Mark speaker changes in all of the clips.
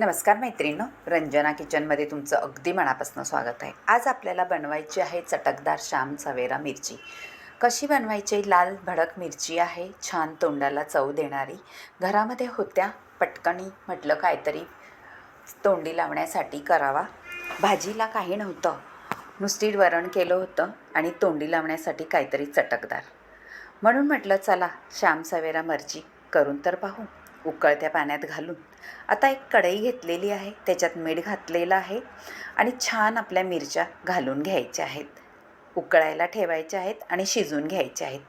Speaker 1: नमस्कार मैत्रिणींनो रंजना किचनमध्ये तुमचं अगदी मनापासून स्वागत आहे. आज आपल्याला बनवायची आहे चटकदार श्याम सवेरा मिरची. कशी बनवायची? लाल भडक मिरची आहे छान तोंडाला चव देणारी. घरामध्ये होत्या पटकनी म्हटलं काहीतरी तोंडी लावण्यासाठी करावा. भाजीला काही नव्हतं. नुसती वरण केलं होतं आणि तोंडी लावण्यासाठी काहीतरी चटकदार. म्हणून म्हटलं चला श्याम सवेरा मिरची करून तर पाहू. उकळत्या पाण्यात घालून. आता एक कढई घेतलेली आहे त्याच्यात मीठ घातलेलं आहे आणि छान आपल्या मिरच्या घालून घ्यायच्या आहेत. उकळायला ठेवायच्या आहेत आणि शिजून घ्यायच्या आहेत.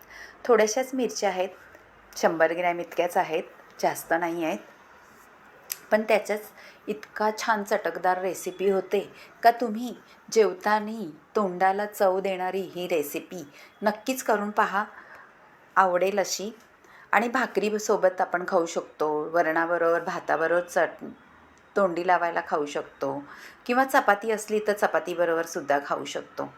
Speaker 1: थोड्याशाच मिरच्या आहेत शंभर ग्रॅम इतक्याच आहेत जास्त नाही आहेत. पण त्याच्याच इतका छान चटकदार रेसिपी होते का तुम्ही जेवताना तोंडाला चव देणारी ही रेसिपी नक्कीच करून पहा. आवडेल अशी आणि भाकरीसोबत आपण खाऊ शकतो. वरणाबरोबर भाताबरोबर चट तोंडी लावायला खाऊ शकतो. किंवा चपाती असली तर चपातीबरोबर सुद्धा खाऊ शकतो.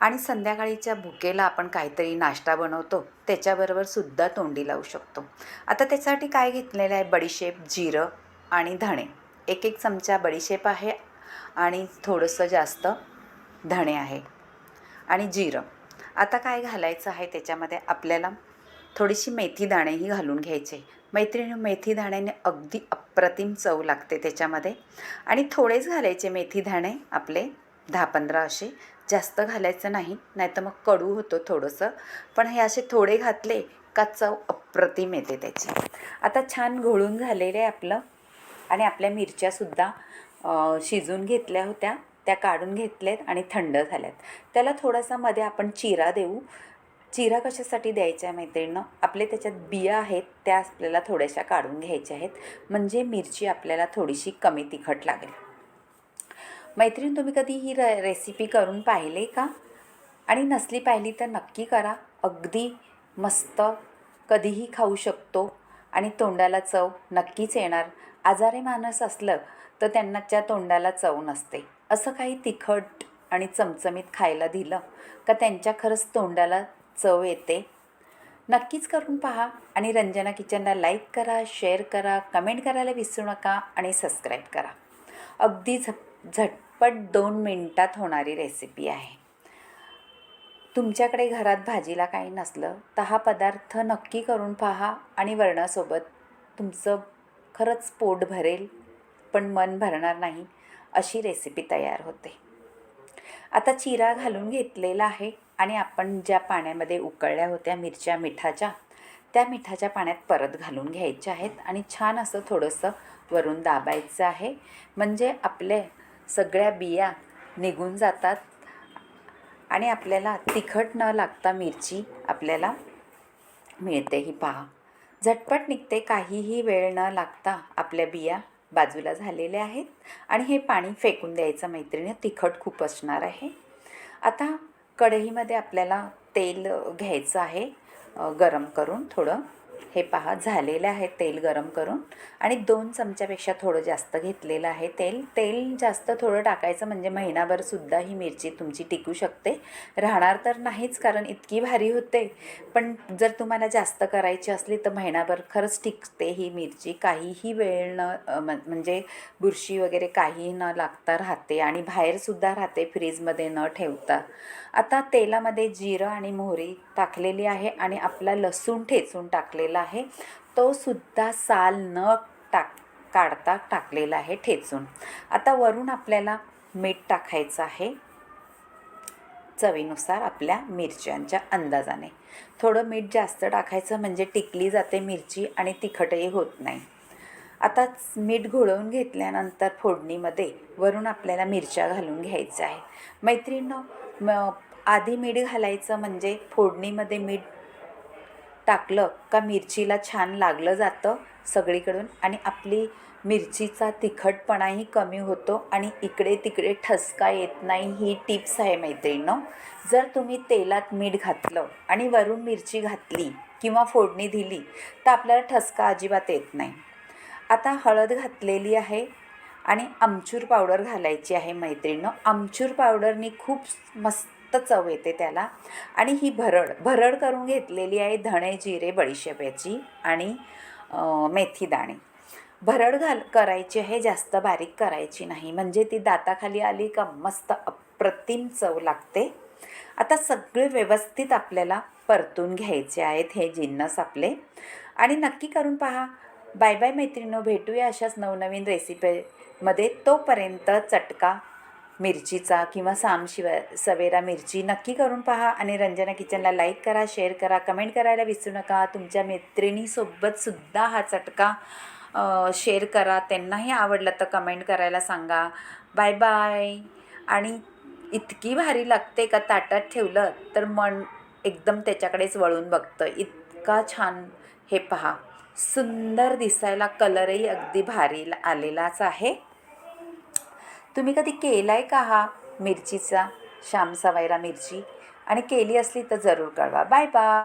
Speaker 1: आणि संध्याकाळीच्या भुकेला आपण काहीतरी नाश्ता बनवतो. त्याच्याबरोबर सुद्धा तोंडी लावू शकतो. आता त्याच्यासाठी काय घेतलेलं आहे? बडीशेप जिरं आणि धणे. एक एक चमचा बडीशेप आहे आणि थोडंसं जास्त धणे आहे. आणि जिरं. आता काय घालायचं आहे त्याच्यामध्ये आपल्याला? थोडीशी मेथी दाणेही घालून घ्यायचे. मैत्रिणी मेथी दाण्याने अगदी अप्रतिम चव लागते त्याच्यामध्ये. आणि थोडेच घालायचे मेथी दाणे आपले दहा पंधरा असे. जास्त घालायचं नाही नाहीतर मग कडू होतो थोडंसं. पण हे असे थोडे घातले का चव अप्रतिम येते त्याची. आता छान घोळून झालेले आहे आपलं. आणि आपल्या मिरच्यासुद्धा शिजून घेतल्या होत्या. त्या काढून घेतल्यात आणि थंड झाल्यात. त्याला थोडासा मध्ये आपण चिरा देऊ. चिरा कशासाठी द्यायच्या आहे मैत्रिणीनं? आपले त्याच्यात बिया आहेत त्या आपल्याला थोड्याशा काढून घ्यायच्या आहेत. म्हणजे मिरची आपल्याला थोडीशी कमी तिखट लागेल. मैत्रीण तुम्ही कधी ही रे रेसिपी करून पाहिले का? आणि नसली पाहिली तर नक्की करा. अगदी मस्त. कधीही खाऊ शकतो. आणि तोंडाला चव नक्कीच येणार. आजारी माणूस असलं तर त्यांनाच्या तोंडाला चव नसते. असं काही तिखट आणि चमचमीत खायला दिलं का त्यांच्या खरंच तोंडाला चव येते. नक्कीच करून पहा आणि रंजना किचनला लाईक करा शेअर करा कमेंट करायला विसरू नका आणि सबस्क्राईब करा. अगदी झप झटपट दोन मिनटात होणारी रेसिपी आहे. तुमच्याकडे घरात भाजीला काही नसलं तर हा पदार्थ नक्की करून पहा आणि वरणासोबत तुमचं खरंच पोट भरेल पण मन भरणार नाही अशी रेसिपी तयार होते. आता चिरा घालून घेतलेला आहे. आणि आपण ज्या पाण्यामध्ये उकळल्या होत्या मिरच्या मिठाच्या त्या मिठाच्या पाण्यात परत घालून घ्यायच्या आहेत आणि छान असं थोडंसं वरून दाबायचं आहे. म्हणजे आपले सगळ्या बिया निघून जातात आणि आपल्याला तिखट न लागता मिरची आपल्याला मिळते. ही पहा. झटपट निघते. काहीही वेळ न लागता आपल्या बिया बाजूला झालेल्या आहेत आणि हे पाणी फेकून द्यायचं मैत्रिणी तिखट खूप असणार आहे. आता कढईमध्ये आपल्याला तेल घ्यायचं आहे गरम करून थोडं. हे पहा झालेलं आहे तेल गरम करून. आणि दोन चमच्यापेक्षा थोडं जास्त घेतलेलं आहे तेल. तेल जास्त थोडं टाकायचं म्हणजे महिनाभरसुद्धा ही मिरची तुमची टिकू शकते. राहणार तर नाहीच कारण इतकी भारी होते. पण जर तुम्हाला जास्त करायची असली तर महिनाभर खरंच टिकते ही मिरची. काहीही वेळ न म्हणजे बुरशी वगैरे काहीही न लागता राहते आणि बाहेरसुद्धा राहते फ्रीजमध्ये न ठेवता. आता तेलामध्ये जिरं आणि मोहरी टाकलेली आहे आणि आपला लसूण ठेचून टाकलेला आहे. तो सुद्धा साल न टाक काढता टाकलेला आहे ठेचून. आता वरून आपल्याला मीठ टाकायचं आहे. चवीनुसार आपल्या मिरच्यांच्या अंदाजाने. थोडं मीठ जास्त टाकायचं म्हणजे टिकली जाते मिरची आणि तिखटही होत नाही. आता मीठ घोळवून घेतल्यानंतर फोडणीमध्ये वरून आपल्याला मिरच्या घालून घ्यायच्या आहे मैत्रिणीनं आधी मीठ घालायचं म्हणजे फोडणीमध्ये मीठ टाकलं का मिरचीला छान लागलं जातं सगळीकडून आणि आपली मिरचीचा तिखटपणाही कमी होतो आणि इकडे तिकडे ठसका येत नाही ही टिप्स आहे मैत्रिणीनं. जर तुम्ही तेलात मीठ घातलं आणि वरून मिरची घातली किंवा फोडणी दिली तर आपल्याला ठसका अजिबात येत नाही. आता हळद घातलेली आहे आणि आमचूर पावडर घालायची आहे मैत्रिणीनं. आमचूर पावडरनी खूप मस्त चव येते त्याला. आणि ही भरड भरड करून घेतलेली आहे धणे जिरे बडीशेप्याची आणि मेथी दाणे. भरड घाल करायची आहे जास्त बारीक करायची नाही. म्हणजे ती दाताखाली आली का मस्त अप्रतिम चव लागते. आता सगळे व्यवस्थित आपल्याला परतून घ्यायचे आहेत हे जिन्नस आपले. आणि नक्की करून पहा. बाय बाय मैत्रिणीनो भेटूया अशाच नवनवीन रेसिपीमध्ये तोपर्यंत चटका. मिरचीचा किंवा सामशिवाय सवेरा मिरची नक्की करून पहा आणि रंजना किचनला लाईक करा शेअर करा कमेंट करायला विसरू नका. तुमच्या मैत्रिणीसोबतसुद्धा हा चटका शेअर करा. त्यांनाही आवडलं तर कमेंट करायला सांगा. बाय बाय आणि इतकी भारी लागते का ताटात ठेवलं तर मन एकदम त्याच्याकडेच वळून बघतं. इतका छान हे पहा. सुंदर दिसायला कलरही अगदी भारी आलेलाच आहे. तुम्ही कधी केला आहे का हा मिरचीचा? श्याम सवायरा मिरची. आणि केली असली तर जरूर कळवा. Bye bye